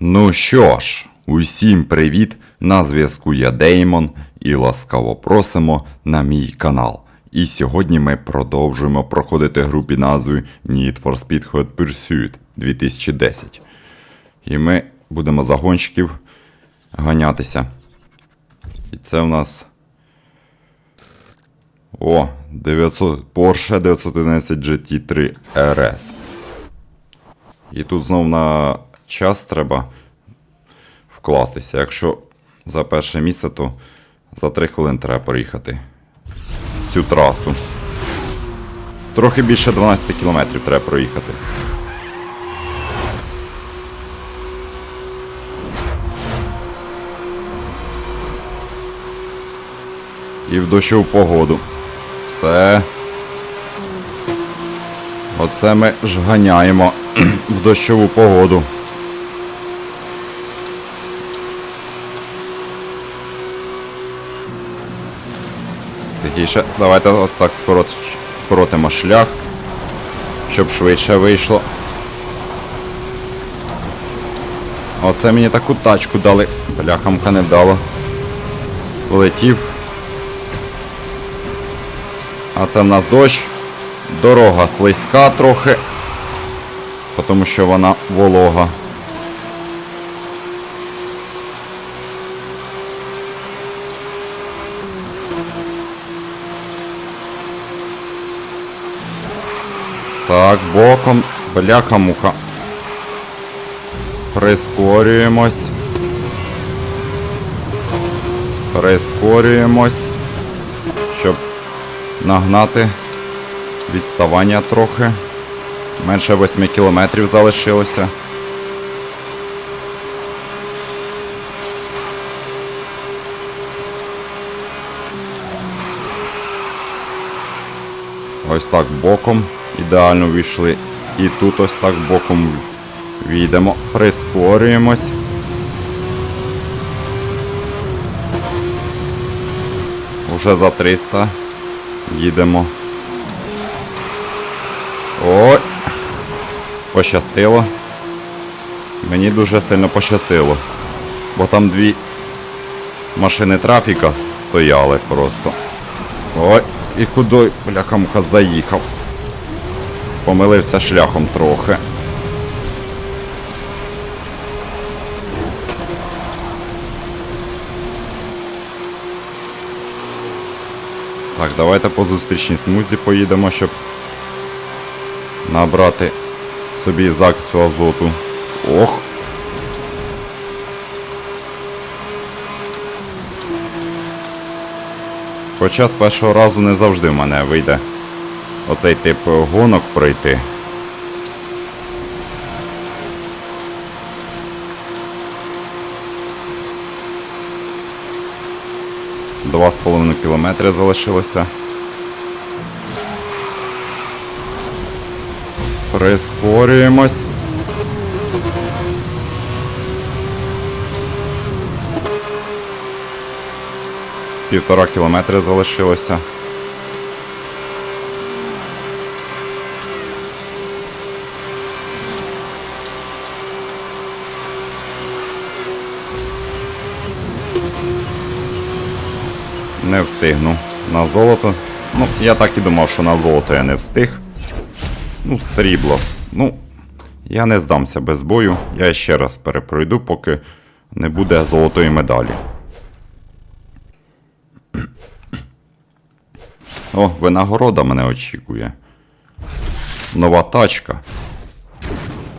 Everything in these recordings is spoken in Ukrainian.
Ну що ж, усім привіт! На зв'язку я Деймон і ласкаво просимо на мій канал. І сьогодні ми продовжуємо проходити гру під назвою Need for Speed Hot Pursuit 2010. І ми будемо за гонщиків ганятися. І це в нас. О, 900, Porsche 911 GT3 RS. І тут знов на час треба вкластися. Якщо за перше місце, то за 3 хвилини треба проїхати цю трасу. Трохи більше 12 кілометрів треба проїхати. І в дощову погоду. Все. Оце ми ж ганяємо в дощову погоду. Тихіше, давайте ось так скорот, скоротимо шлях, щоб швидше вийшло. Оце мені таку тачку дали. Бляхамка не вдало. Полетів. А це в нас дощ. Дорога слизька трохи, тому що вона волога. Так, боком, бляха-муха. Прискорюємось. Прискорюємось, щоб нагнати відставання трохи. Менше 8 кілометрів залишилося. Ось так боком ідеально війшли. І тут ось так боком війдемо, прискорюємось. Уже за 300 їдемо. Ой! Пощастило. Мені дуже сильно пощастило. Бо там дві машини трафіка стояли просто. Ой, і куди бляхамка заїхав. Помилився шляхом трохи. Так, давайте по зустрічній смузі поїдемо, щоб набрати собі закису азоту. Ох. Хоча з першого разу не завжди в мене вийде оцей тип гонок пройти. Два з половиною кілометри залишилося. Прискорюємось. Півтора кілометри залишилося. Не встигну на золото. Ну, я так і думав, що на золото я не встиг. Ну, срібло. Ну, я не здамся без бою. Я ще раз перепройду, поки не буде золотої медалі. О, винагорода мене очікує. Нова тачка.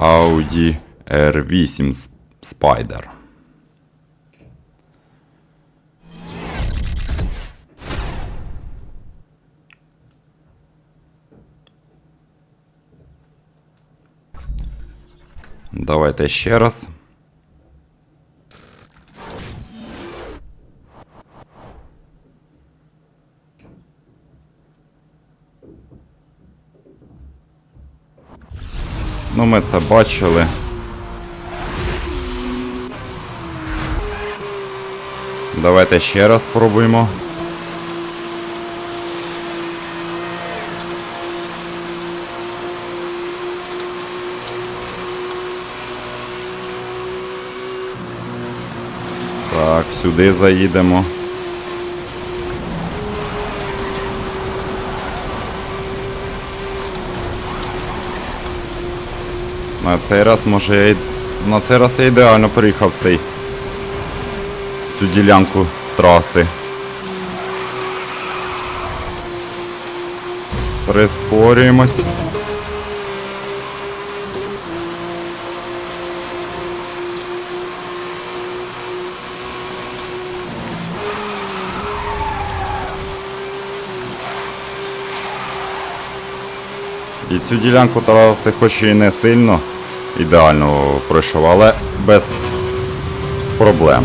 Audi R8 Spider. Давайте ще раз. Ну, ми це бачили. Давайте ще раз спробуємо. Сюди заїдемо. На цей раз може я на цей раз я ідеально приїхав цей цю ділянку траси. Прискорюємось. І цю ділянку траси хоч і не сильно ідеально пройшов, але без проблем.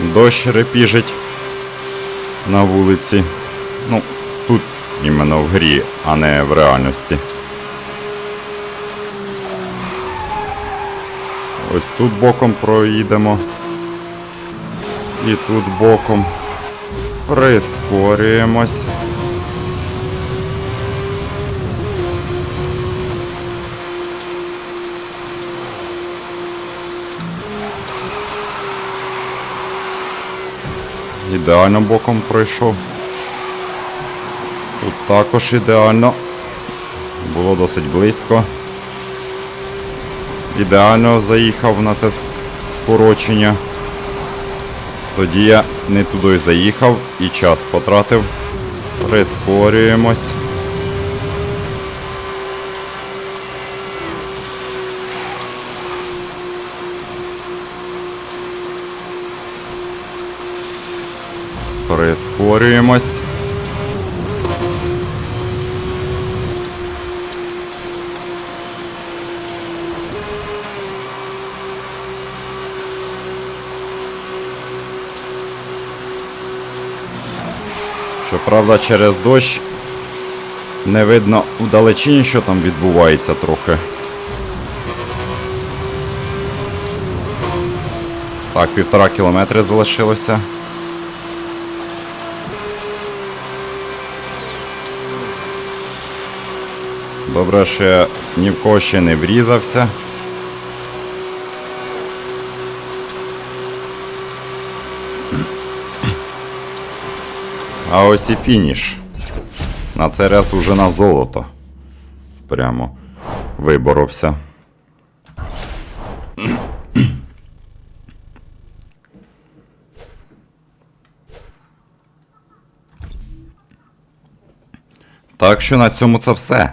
Дощ репіжить на вулиці. Ну, тут іменно в грі, а не в реальності. Ось тут боком проїдемо. І тут боком. Прискорюємось. Ідеально боком пройшов. Тут також ідеально. Було досить близько. Ідеально заїхав на це скорочення. Тоді я не туди заїхав і час потратив. Прискорюємось. Прискорюємось. Щоправда, через дощ не видно у далечині, що там відбувається трохи. Так, півтора кілометри залишилося. Добре, що я ні в кого ще не врізався. А ось і фініш. На цей раз уже на золото. Прямо виборовся. Так що на цьому це все.